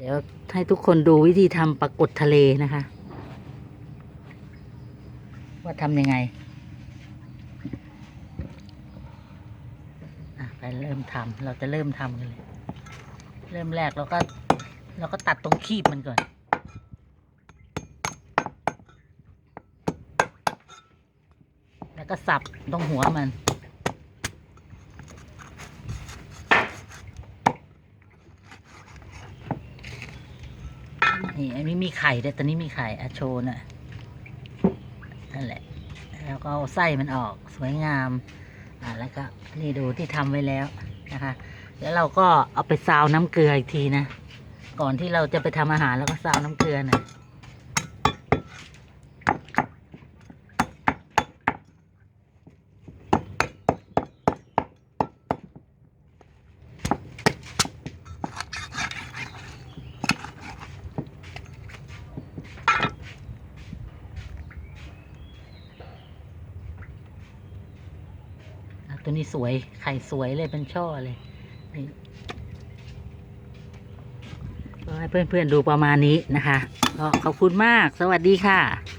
เดี๋ยวให้ทุกคนดูวิธีทำปลากดทะเลนะคะ ว่าทำยังไงไปเริ่มทำเราจะเริ่มทำกันเลย เริ่มแรกเราก็เราก็ตัดตรงคีบมันก่อนแล้วก็สับตรงหัวมัน นี่อันนี้มีไข่แต่ตอนนี้มีไข่อาโชน่ะนั่นแหละ แล้วก็เอาไส้มันออกสวยงาม อ่าแล้วก็นี่ดูที่ทำไว้แล้วนะคะ แล้วเราก็เอาไปซาวน้ำเกลืออีกทีนะ ก่อนที่เราจะไปทำอาหารแล้วก็ซาวน้ำเกลือหน่อยอะ ตัวนี้สวย ไข่สวยเลยเป็นช่อเลยนี่ก็ให้เพื่อนๆดูประมาณนี้นะคะก็ขอบคุณมาก สวัสดีค่ะ